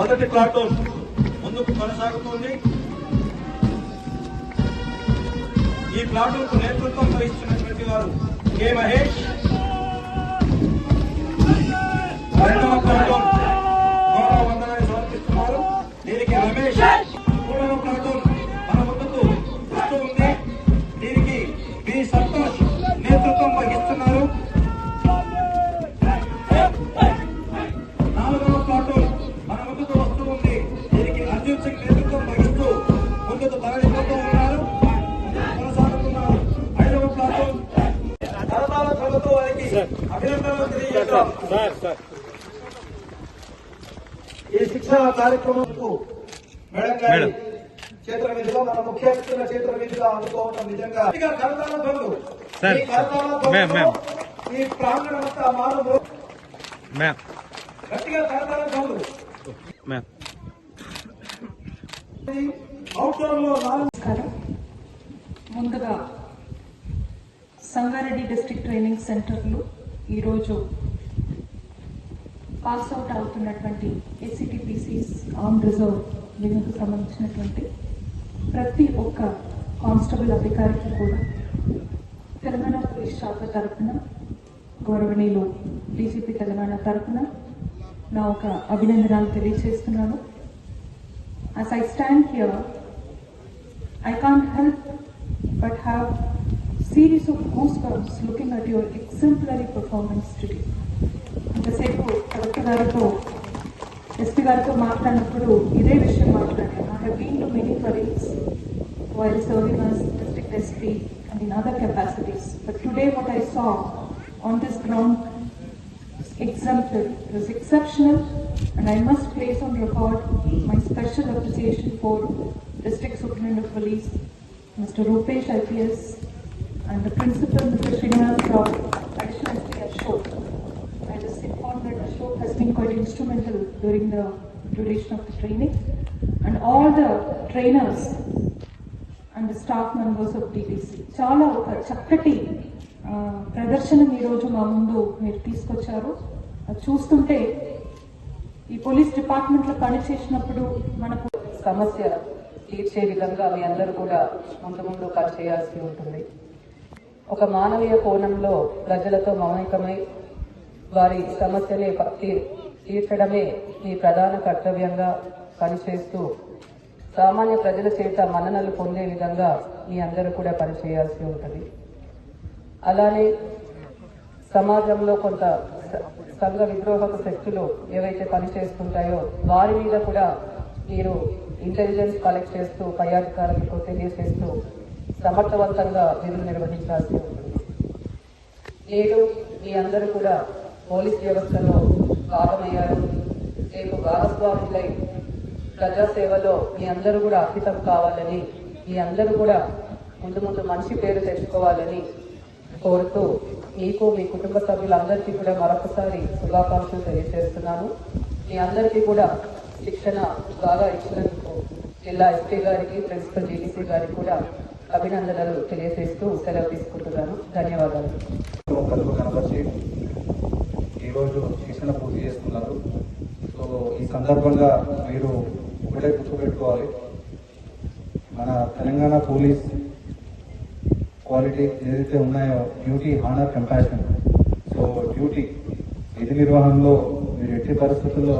మొదటి ప్లాట్ఫామ్ ముందుకు కొనసాగుతుంది. ఈ ప్లాట్ఫామ్కు నేతృత్వం వహిస్తున్నటువంటి వారు కె మహేష్. ఈ శిక్షణ కార్యక్రమంకు మేడం చేతుల మీదుగా మన ముఖ్య అతిథుల చేతుల మీదుగా అందుకోవడం నిజంగా ఈ మానవులు గట్టిగా ముందుగా సంగారెడ్డి డిస్ట్రిక్ట్ ట్రైనింగ్ సెంటర్లో ఈరోజు పాస్ అవుట్ అవుతున్నటువంటి ఎస్సిటిపిసిస్ ఆన్ రిజర్వ్ వింగ్కు సంబంధించినటువంటి ప్రతి ఒక్క కానిస్టేబుల్ అధికారికి కూడా తెలంగాణ పోలీస్ శాఖ తరఫున గౌరవనీయులు డీజీపీ తెలంగాణ తరఫున నా ఒక అభినందనాలు తెలియజేస్తున్నాను As I stand here, I can't help but have series of goosebumps looking at your exemplary performance today. అంతసేపు కలెక్టర్ గారితో ఎస్పీ గారితో మాట్లాడినప్పుడు ఇదే విషయం మాట్లాడాను I have been to many colleagues while serving as district SP and in other capacities but today what I saw on this ground exemplary. It was exceptional, and I must place on record my special appreciation for District Superintendent of Police, Mr. Rupesh IPS, and the Principal, Mr. Srinivas Rao, Additional SP Ashok. I that Ashok has been quite instrumental during the duration of the training, and all the trainers and staff members of DTC. చాలా ఒక చక్కటి ప్రదర్శన ఈరోజు మా ముందు మీరు తీసుకొచ్చారు అది చూస్తుంటే ఈ పోలీస్ డిపార్ట్మెంట్లో పనిచేసినప్పుడు మనకు సమస్య తీర్చే విధంగా మీ అందరూ కూడా ముందు ముందు పనిచేయాల్సి ఉంటుంది ఒక మానవీయ కోణంలో ప్రజలతో మమేకమై వారి సమస్యని తీర్చడమే మీ ప్రధాన కర్తవ్యంగా పనిచేస్తూ సామాన్య ప్రజల చేత మన్ననలు పొందే విధంగా మీ అందరూ కూడా పనిచేయాల్సి ఉంటుంది. అలానే సమాజంలో కొంత సంఘ విద్రోహక శక్తులు ఏవైతే పనిచేస్తుంటాయో వారి మీద కూడా మీరు ఇంటెలిజెన్స్ కలెక్ట్ చేస్తూ పై అధికారులకు తెలియజేస్తూ సమర్థవంతంగా విధులు నిర్వహించాల్సి ఉంటుంది. నేను మీ అందరూ కూడా పోలీస్ వ్యవస్థలో భాగమయ్యారు. రేపు భాగస్వాములై ప్రజాసేవలో మీ అందరూ కూడా అంకితం కావాలని మీ అందరూ కూడా ముందు ముందు మంచి పేరు తెచ్చుకోవాలని కోరుతూ మీకు మీ కుటుంబ సభ్యులందరికీ కూడా మరొకసారి శుభాకాంక్షలు తెలియజేస్తున్నాను. మీ అందరికీ కూడా శిక్షణ బాగా ఇచ్చినందుకు జిల్లా ఎస్పీ గారికి ప్రిన్సిపల్ జీడీసీ గారికి కూడా అభినందనలు తెలియజేస్తూ సెలవు తీసుకుంటున్నాను. ధన్యవాదాలు. ఈరోజు శిక్షణ పూర్తి చేస్తున్నారు. సో ఈ సందర్భంగా మీరు ఒకటే గుర్తుపెట్టుకోవాలి. మన తెలంగాణ పోలీస్ క్వాలిటీ ఏదైతే ఉన్నాయో duty honour compassion so duty విధి నిర్వహణలో మీరు ఎట్టి పరిస్థితుల్లో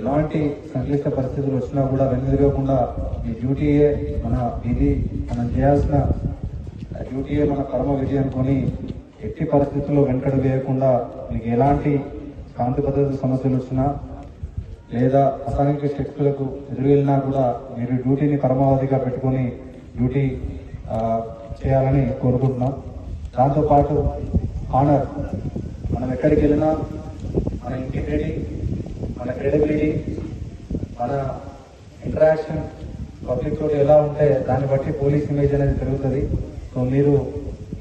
ఎలాంటి సంక్లిష్ట పరిస్థితులు వచ్చినా కూడా వెనుదిరగకుండా ఈ డ్యూటీయే మన విధి మనం చేయాల్సిన డ్యూటీయే మన కర్మ విధి అనుకొని ఎట్టి పరిస్థితుల్లో వెనకడు వేయకుండా మీకు ఎలాంటి కాంతి భద్రత సమస్యలు వచ్చినా లేదా అసాంఘిక శక్తులకు ఎదురు వెళ్ళినా కూడా మీరు డ్యూటీని పరమావధిగా పెట్టుకొని డ్యూటీ చేయాలని కోరుకుంటున్నాం. దాంతోపాటు ఆనర్ మనం ఎక్కడికి వెళ్ళినా మన ఇంటిగ్రిటీ మన క్రెడిబిలిటీ మన ఇంటరాక్షన్ పబ్లిక్ తోటి ఎలా ఉంటే దాన్ని బట్టి పోలీస్ ఇమేజ్ అనేది పెరుగుతుంది. సో మీరు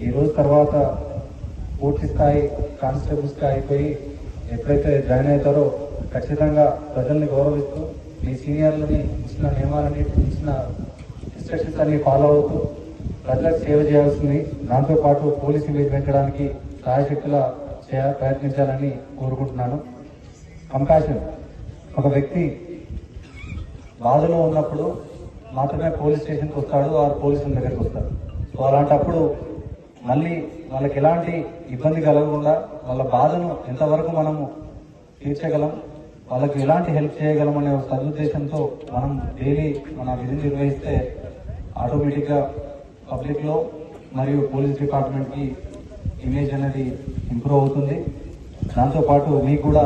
ఈ రోజు తర్వాత పూర్తి స్థాయి కానిస్టేబుల్ స్థాయి అయిపోయి ఎప్పుడైతే జాయిన్ అవుతారో ఖచ్చితంగా ప్రజల్ని గౌరవిస్తూ మీ సీనియర్లని ఇచ్చిన నియమాలని ఇచ్చిన ఇన్స్ట్రక్షన్స్ అన్ని ఫాలో అవుతూ ప్రజలకు సేవ చేయాల్సింది. దాంతోపాటు పోలీస్ ఇమేజ్ పెంచడానికి సాయశక్తుల చేయ ప్రయత్నించాలని కోరుకుంటున్నాను. కంపాషన్. ఒక వ్యక్తి బాధలో ఉన్నప్పుడు మాత్రమే పోలీస్ స్టేషన్కి వస్తాడు ఆ పోలీసుల దగ్గరికి వస్తాడు సో అలాంటప్పుడు మళ్ళీ వాళ్ళకి ఎలాంటి ఇబ్బంది కలగకుండా వాళ్ళ బాధను ఎంతవరకు మనము తీర్చగలం వాళ్ళకి ఎలాంటి హెల్ప్ చేయగలం అనే ఒక సదుద్దేశంతో మనం డైలీ మన విధిని నిర్వహిస్తే ఆటోమేటిక్గా పబ్లిక్లో మరియు పోలీస్ డిపార్ట్మెంట్కి ఇమేజ్ అనేది ఇంప్రూవ్ అవుతుంది. దాంతోపాటు మీకు కూడా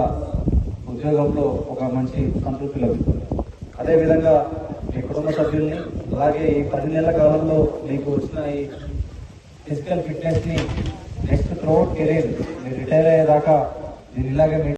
ఉద్యోగంలో ఒక మంచి సంతృప్తి లభిస్తుంది. అదేవిధంగా మీ కుటుంబ సభ్యుల్ని అలాగే ఈ పది నెలల కాలంలో మీకు వచ్చిన ఈ ఫిజికల్ ఫిట్నెస్ని నెక్స్ట్ త్రూఅవుట్ కెరీర్ మీరు రిటైర్ అయ్యేదాకా నేను ఇలాగే